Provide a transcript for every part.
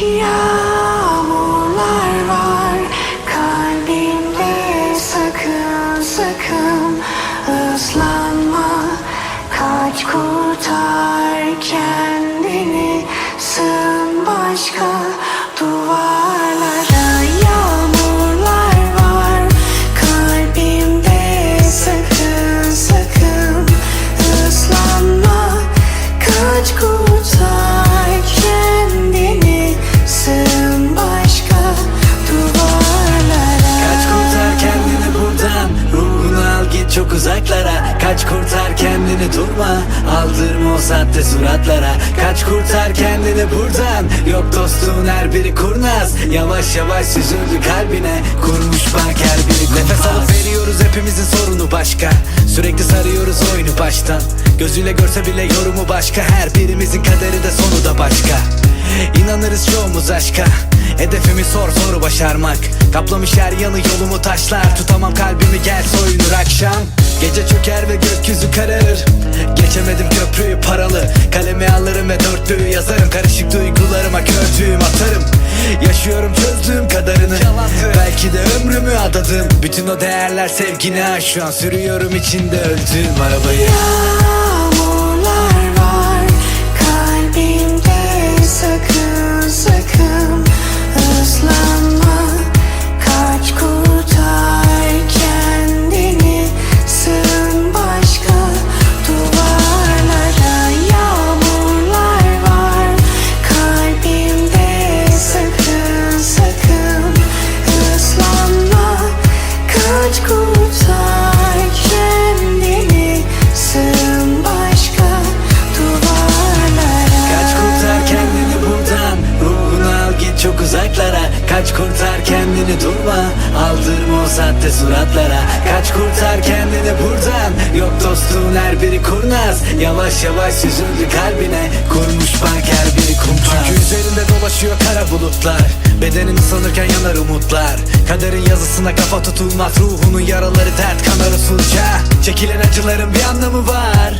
Yağmurlar durma Aldırma o sahte suratlara. Kaç kurtar kendini buradan. Yok dostluğun her biri kurnaz. Yavaş yavaş süzüldü kalbine. Kurmuş bak her biri kumpas Nefes alıp veriyoruz hepimizin sorunu başka. Sürekli sarıyoruz oyunu baştan. Gözüyle görse bile yorumu başka. Her birimizin kaderi de sonu da başka İnanırız çoğumuz aşka. Hedefimi sor soru başarmak. Kaplamış her yanı yolumu taşlar. Tutamam kalbimi gel soyunur akşam. Gece çöker ve gökyüzü kararır. Geçemedim köprüyü paralı. Kalemi alırım ve dörtlüğü yazarım. Karışık duygularıma kördüğüm atarım. Yaşıyorum çözdüğüm kadarını. Belki de ömrümü adadım. Bütün o değerler sevgine aş Şu an sürüyorum içinde öldüğüm arabayı. Yağmurlar dolaşıyor kara bulutlar. Bedenimi sanırken yanar umutlar. Kaderin yazısına kafa tutulmaz Ruhunun yaraları dert kanar usulca Çekilen acıların bir anlamı var.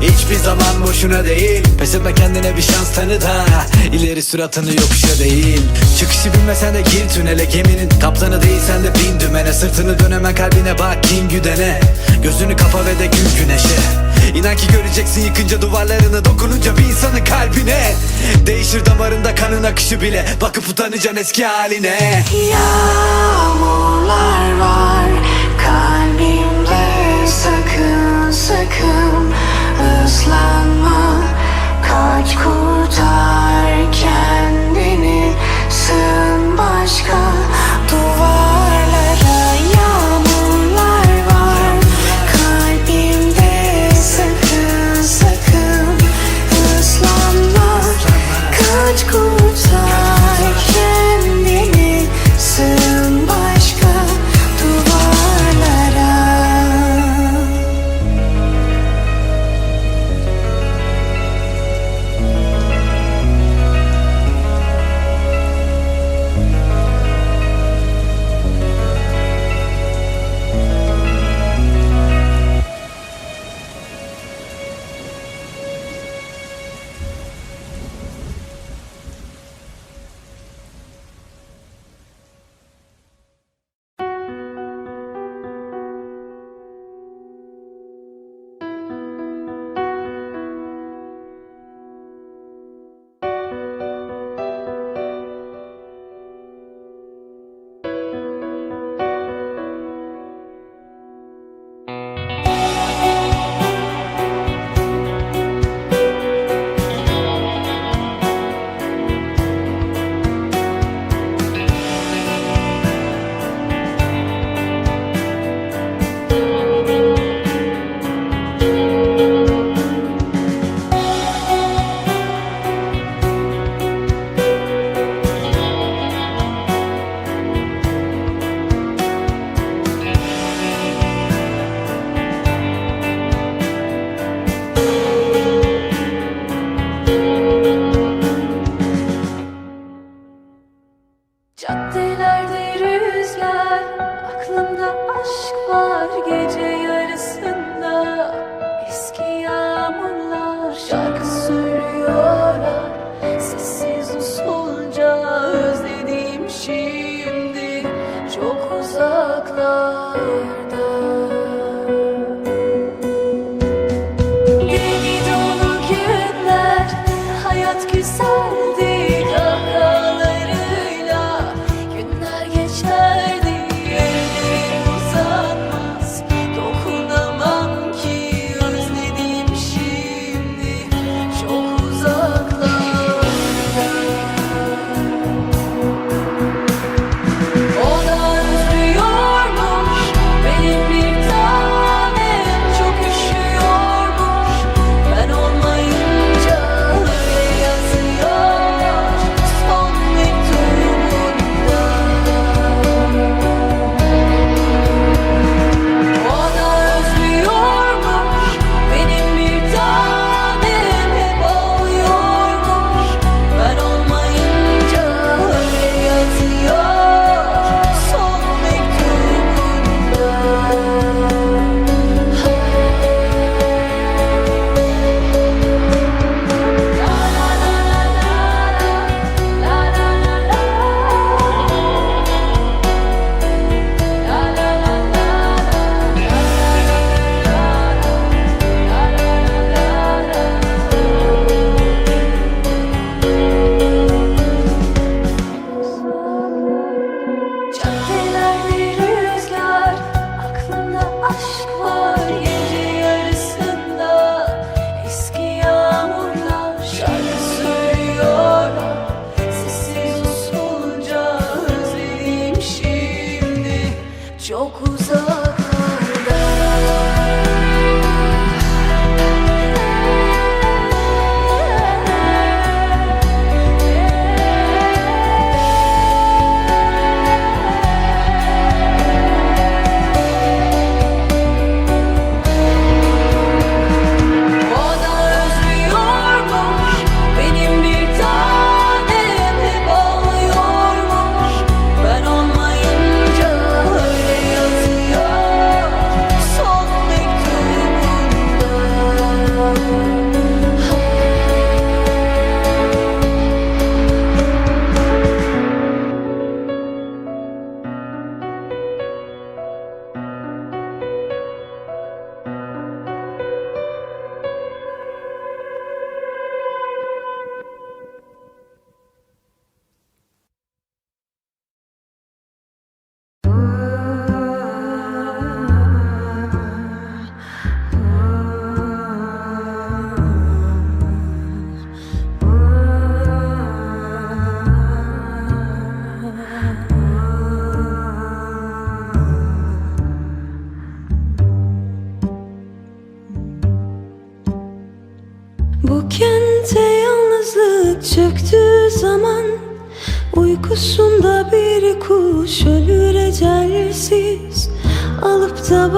Hiçbir zaman boşuna değil. Pes etme kendine bir şans tanı da. İleri suratını yokuşa değil. Çıkışı bilmesen de gir tünele. Geminin kaptanı değilsen de bin dümene. Sırtını döneme kalbine bak kin güdene. Gözünü kapa ve de gül güneşe İnan ki göreceksin yıkınca duvarlarını Dokununca bir insanın kalbine. Değişir damarında kanın akışı bile Bakıp utanacaksın eski haline. Yağmurlar var kalbimde sakın sakın. Islanma Kaç kurtar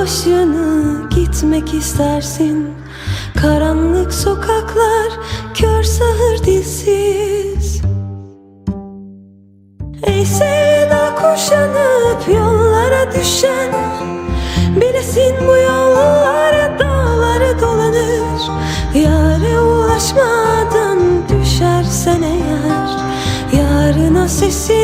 başını gitmek istersin. Karanlık sokaklar kör sahır dilsiz. Ey sevda kuşanıp yollara düşen Bilesin bu yollara dağları dolanır. Yâre ulaşmadan düşersen eğer Yarına sesinin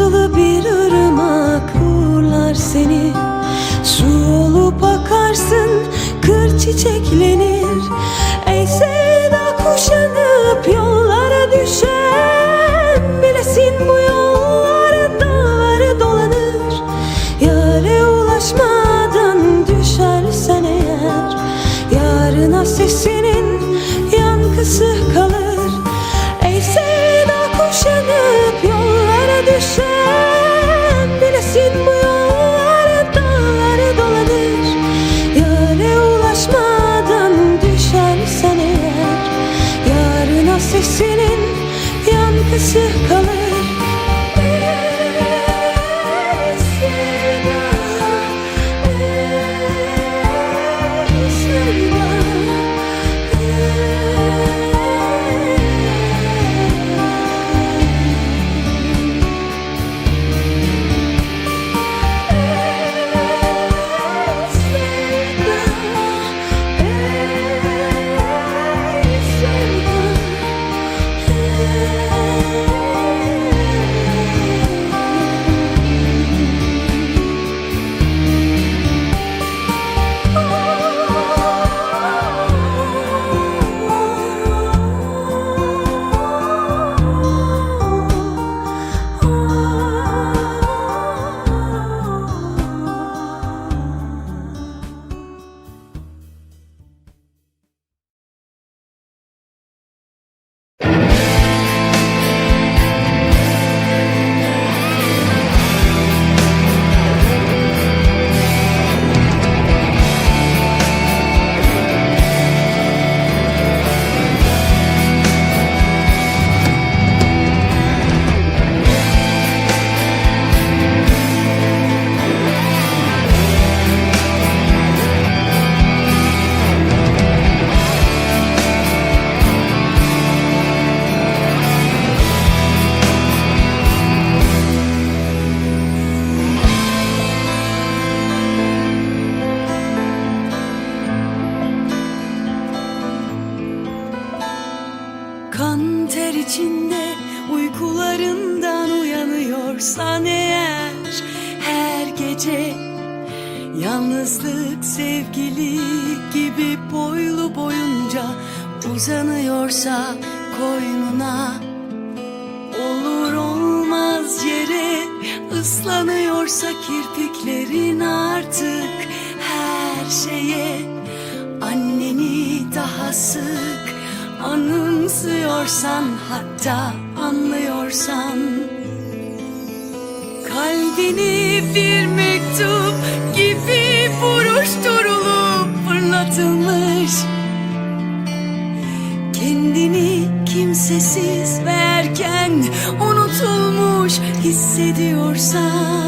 Sızılı bir ırmak uğurlar seni. Su olup akarsın kır çiçeklenir. Ey sevda kuşanıp yollara düşen uzanıyorsa koynuna Olur olmaz yere ıslanıyorsa kirpiklerin artık her şeye. Anneni daha sık anımsıyorsan hatta anlıyorsan Kalbini bir mektup gibi hissediyorsan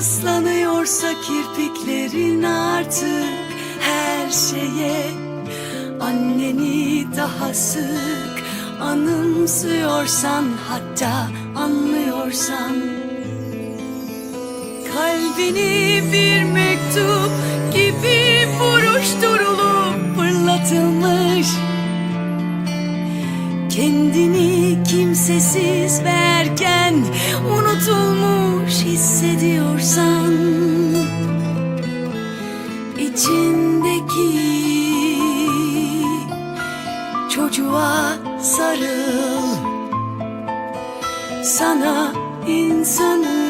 ıslanıyorsa kirpiklerin artık her şeye. Anneni daha sık anımsıyorsan hatta anlıyorsan. Kalbini bir mektup gibi buruşturulup fırlatılmış. Kendini kimsesiz verken unutulmuş hissediyorsan içindeki çocuğa sarıl. Sana insanı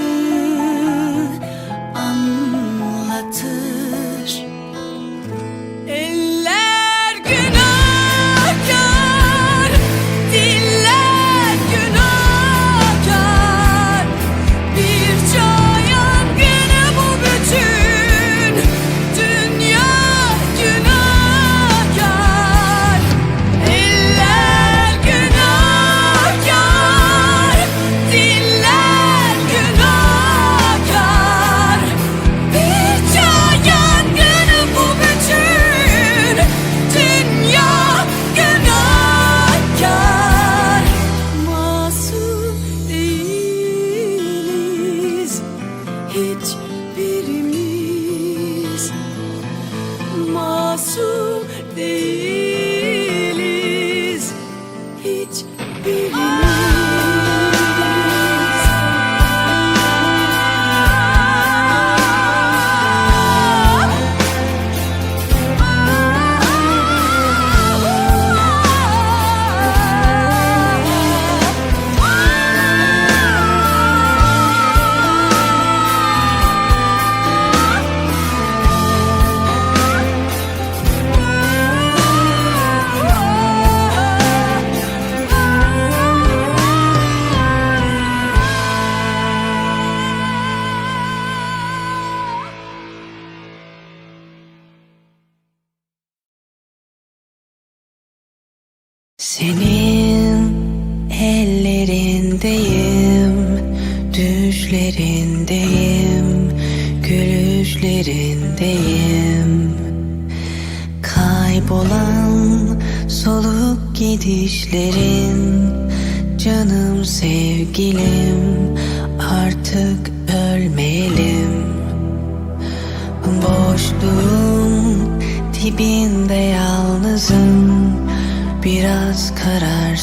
Masum değiliz Senin ellerindeyim, düşlerindeyim, gülüşlerindeyim. Kaybolan soluk gidişlerin, canım sevgilim, artık ölmeyelim. Boşluğun dibinde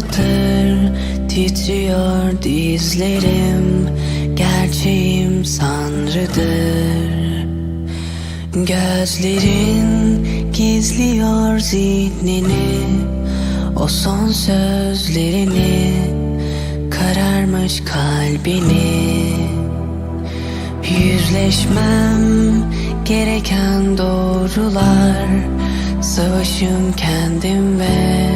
satır titriyor dizlerim Gerçeğim sanrıdır. Gözlerin gizliyor zihnini O son sözlerini Kararmış kalbini. Yüzleşmem gereken doğrular Savaşım kendim ve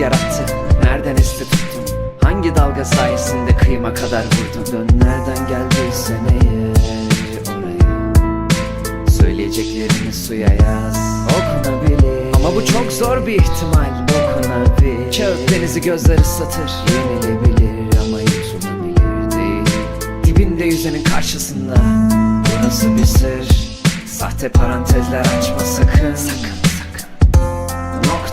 hangi rüzgar attı Nereden esti tuttun? Hangi dalga sayesinde kıyıma kadar vurdun? Dön nereden geldiysen eğer oraya. Söyleyeceklerini suya yaz. Okunabilir. Ama bu çok zor bir ihtimal. Dokunabilir Kağıt denizi gözler ıslatır Yenilebilir ama yutulabilir değil. Dibinde yüzenin karşısında. Burası bir sır. Sahte parantezler açma Sakın. Sakın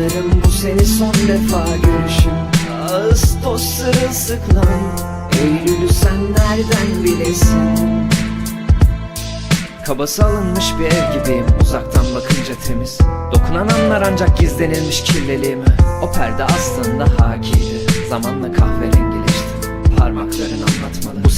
Sanırım bu seni son defa görüşüm Ağustos sırılsıklam. Eylül'ü sen nereden bilesin? Kabası alınmış bir ev gibiyim. Uzaktan bakınca temiz. Dokunan anlar ancak gizlenilmiş kirliliğime. O perde aslında hakiydi. Zamanla kahverengileşti. Parmakların anlatmalı Bu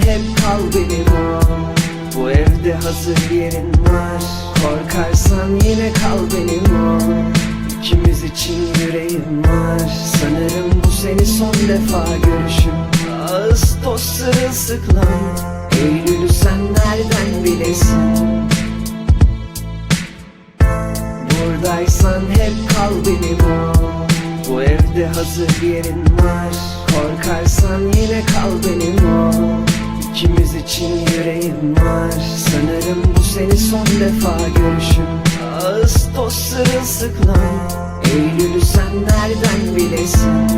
hep kal benim ol Bu evde hazır yerin var. Korkarsan yine kal benim ol İkimiz için yüreğim var. Sanırım bu seni son defa görüşüm. Ağustos sırılsıklam. Eylül'ü sen nereden bilesin? Buradaysan hep kal benim ol Bu evde hazır yerin var. Korkarsan yine kal benim ol İkimiz için yüreğim var. Sanırım bu seni son defa görüşüm Ağustos sırılsıklam Eylül'ü sen nereden bilesin